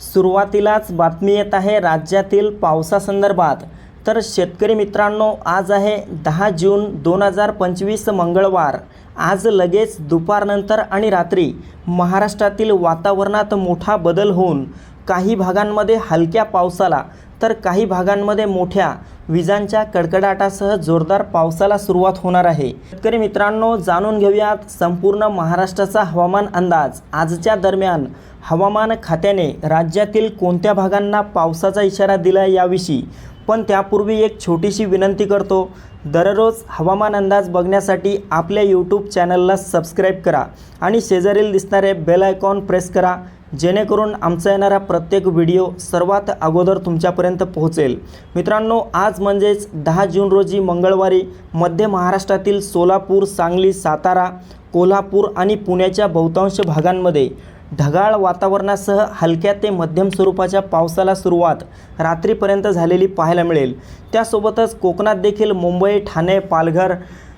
सुरुवातीलाच बातमी येत आहे राज्यातील पावसासंदर्भात. तर शेतकरी मित्रांनो आज आहे दहा जून दोन हजार पंचवीस मंगळवार. आज लगेच दुपारनंतर आणि रात्री महाराष्ट्रातील वातावरणात मोठा बदल होऊन काही भागांमध्ये हलक्या पावसाला तर काही भागांमध्ये मोठ्या विजांच्या कडकडाटासह जोरदार पावसाला सुरुवात होणार आहे. शेतकरी मित्रांनो जाणून घेऊयात संपूर्ण महाराष्ट्राचा हवामान अंदाज. आजच्या दरम्यान हवामान खात्याने राज्यातील कोणत्या भागांना पावसाचा इशारा दिला याविषयी पण त्यापूर्वी एक छोटीशी विनंती करतो. दररोज हवामान अंदाज बघण्यासाठी आपल्या यूट्यूब चॅनलला सबस्क्राईब करा आणि शेजारील दिसणारे बेल आयकॉन प्रेस करा. जेणेकरून आमचा येणारा प्रत्येक व्हिडिओ सर्वात अगोदर तुमच्यापर्यंत पोहोचेल. मित्रांनो आज म्हणजेच दहा जून रोजी मंगळवारी मध्य महाराष्ट्रातील सोलापूर सांगली सातारा कोल्हापूर आणि पुण्याच्या बहुतांश भागांमध्ये ढगाळ वातावरणासह हलक्या ते मध्यम स्वरूपाच्या पावसाला सुरुवात रात्रीपर्यंत झालेली पाहायला मिळेल. त्यासोबतच कोकणात देखील मुंबई ठाणे पालघर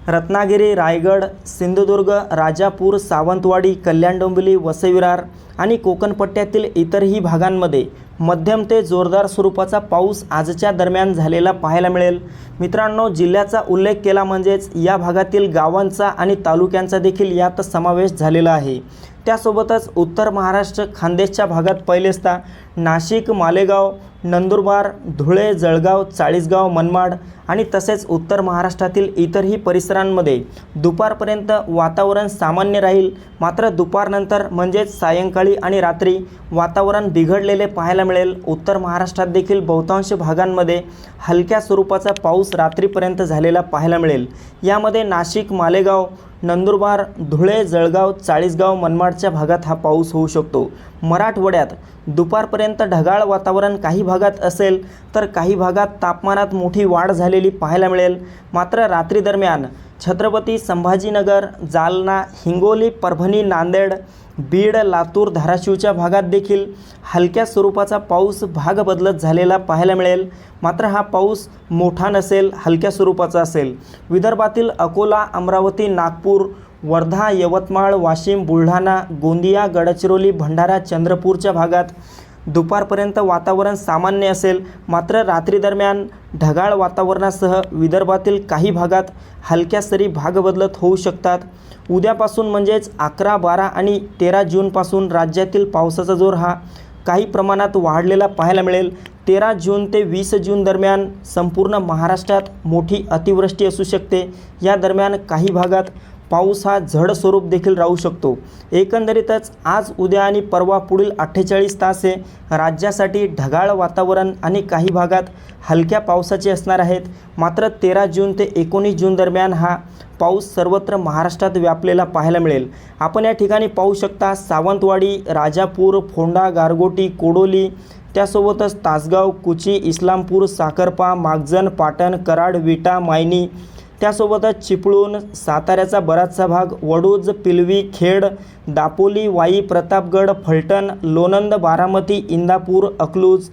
रत्नागिरी रायगड सिंधुदुर्ग राजापूर सावंतवाडी कल्याण डोंबिवली वसईविरार आणि कोकणपट्ट्यातील इतरही भागांमध्ये मध्यम ते जोरदार स्वरूपाचा पाऊस आजच्या दरम्यान झालेला पाहायला मिळेल. मित्रांनो जिल्ह्याचा उल्लेख केला म्हणजेच या भागातील गावांचा आणि तालुक्यांचा देखील यात समावेश झालेला आहे. त्यासोबतच उत्तर महाराष्ट्र खानदेशच्या भागात पहिलेचता नाशिक मालेगाव नंदुरबार धुळे जळगाव चाळीसगाव मनमाड आणि तसेच उत्तर महाराष्ट्रातील इतरही परिसरांमध्ये दुपारपर्यंत वातावरण सामान्य राहील. मात्र दुपारनंतर म्हणजेच सायंकाळी आणि रात्री वातावरण बिघडलेले पाहायला मिळेल. उत्तर महाराष्ट्रात देखील बहुतांश भागांमध्ये हलक्या स्वरूपाचा पाऊस रात्रीपर्यंत झालेला पाहायला मिळेल. यामध्ये नाशिक मालेगाव नंदुरबार धुळे जळगाव चाळीसगाव मनमाडच्या भागात हा पाऊस होऊ शकतो. मराठवाड्यात दुपारपर्यंत ढगाळ वातावरण काही भागात असेल तर काही भागात तापमानात मोठी वाढ झालेली पाहायला मिळेल. मात्र रात्रीदरम्यान छत्रपती संभाजीनगर जालना हिंगोली परभणी नांदेड बीड लातूर धाराशिवच्या भागात देखील हलक्या स्वरूपाचा पाऊस भाग बदलत झालेला पाहायला मिळेल. मात्र हा पाऊस मोठा नसेल हलक्या स्वरूपाचा असेल. विदर्भातील अकोला अमरावती नागपूर वर्धा यवतमाळ वाशिम बुलढाणा गोंदिया गडचिरोली भंडारा चंद्रपूरच्या भागात दुपारपर्यंत वातावरण सामान्य असेल. मात्र रात्रीदरम्यान ढगाळ वातावरणासह विदर्भातील काही भागात हलक्या सरी भाग बदलत होऊ शकतात. उद्यापासून म्हणजेच अकरा बारा आणि तेरा जूनपासून राज्यातील पावसाचा जोर हा काही प्रमाणात वाढलेला पाहायला मिळेल. तेरा जून ते वीस जून दरम्यान संपूर्ण महाराष्ट्रात मोठी अतिवृष्टी असू शकते. या दरम्यान काही भागात पाऊस हा झड स्वरूप देखील राहू शकतो. एकंदरीतच आज उद्या आणि परवा पुढील अठ्ठेचाळीस तास हे राज्यासाठी ढगाळ वातावरण आणि काही भागात हलक्या पावसाचे असणार आहेत. मात्र तेरा जून ते एकोणीस जून दरम्यान हा पाऊस सर्वत्र महाराष्ट्रात व्यापलेला पाहायला मिळेल. आपण या ठिकाणी पाहू शकता सावंतवाडी राजापूर फोंडा गारगोटी कोडोली त्यासोबतच तासगाव कुची इस्लामपूर साखरपा मागजन पाटण कराड विटा मायनी त्यासोबतच चिपळूण साताऱ्याचा बराचसा भाग वडूज पिलवी खेड दापोली वाई प्रतापगड फलटण लोणंद बारामती इंदापूर अकलूज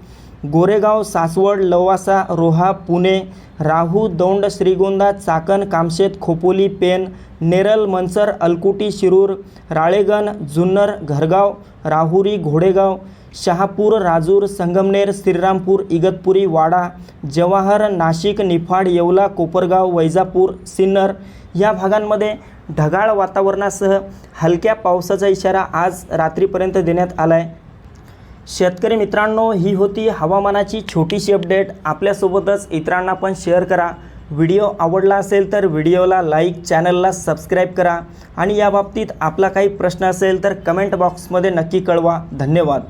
गोरेगाव सासवड लवासा रोहा पुणे राहू दौंड श्रीगोंदा चाकण कामशेत खोपोली पेन नेरल मनसर अलकुटी शिरूर राळेगण जुन्नर घरगाव राहुरी घोडेगाव शहापूर राजूर संगमनेर श्रीरामपूर इगतपुरी वाडा जवाहर नाशिक निफाड येवला कोपरगाव वैजापूर सिन्नर या भागांमध्ये ढगाळ वातावरणासह हलक्या पावसाचा इशारा आज रात्रीपर्यंत देण्यात आला आहे शेतकरी मित्रांनो ही होती हवामानाची छोटीशी अपडेट. आपल्यासोबतच इतरांना पण शेअर करा. व्हिडिओ आवडला असेल तर व्हिडिओला लाईक चॅनलला सबस्क्राईब करा. आणि याबाबतीत आपला काही प्रश्न असेल तर कमेंट बॉक्समध्ये नक्की कळवा. धन्यवाद.